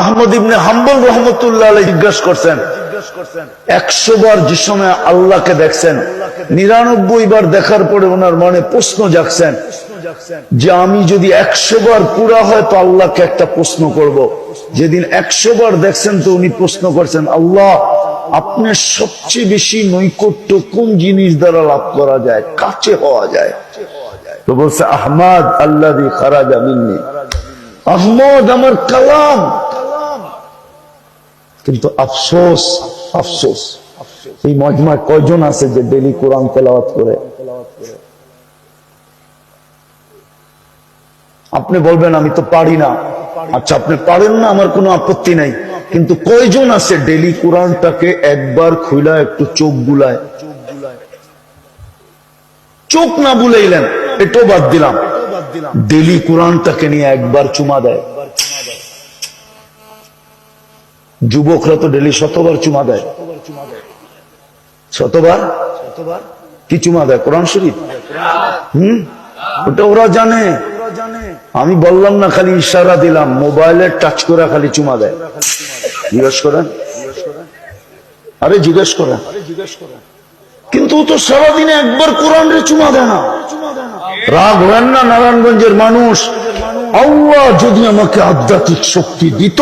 আহমদ ইবনে হাম্বল রহমতুল্লাহ জিজ্ঞাসা করছেন, একশো বার যে সময় আল্লাহকে দেখছেন, নিরানব্বই বার দেখার পরে ওনার মনে প্রশ্ন জাগছেন যে আমি যদি একশো বার পুরা হয় তো আল্লাহকে একটা প্রশ্ন করব। যেদিন একশো বার দেখছেন তো উনি প্রশ্ন করছেন, আল্লাহ আপনার সবচেয়ে বেশি নৈকট্য কোন জিনিস দ্বারা লাভ করা যায়? কাছে হওয়া যায়। তো বলছে, আহমাদ আল্লাহ আহমদ আমার কালাম। কিন্তু আফসোস আফসোস। এই মজমায় কয়জন আছে যে ডেলি কোরআন তেলাওয়াত করে? আপনি বলবেন, আমি তো পারি না। আচ্ছা আপনি পারেন না, আমার কোনো আপত্তি নাই। কিন্তু কয়জন আছে ডেলি কোরআনটাকে একবার খুলা একটু চোখ বুলায়? চোখ না বুলাইলেন এটাও বাদ দিলাম। ডেলি কোরআনটাকে নিয়ে একবার চুমা দেয়। যুবকরা তো ডেলি শতবার চুমা দেয়। শতবার? কি চুমা দেয়? কোরআন শরীফ? হুম? ওটা ওরা জানে। আমি বললাম না, খালি ইশারা দিলাম, মোবাইলে টাচ করে খালি চুমা দেয়। জিজ্ঞেস করেন? আরে জিজ্ঞেস করেন। কিন্তু তো সারাদিনে একবার কোরআন রে চুমা দেয় না। রাগ হয় না নারায়ণগঞ্জের মানুষ? আল্লাহ যদি আমাকে আধ্যাত্মিক শক্তি দিত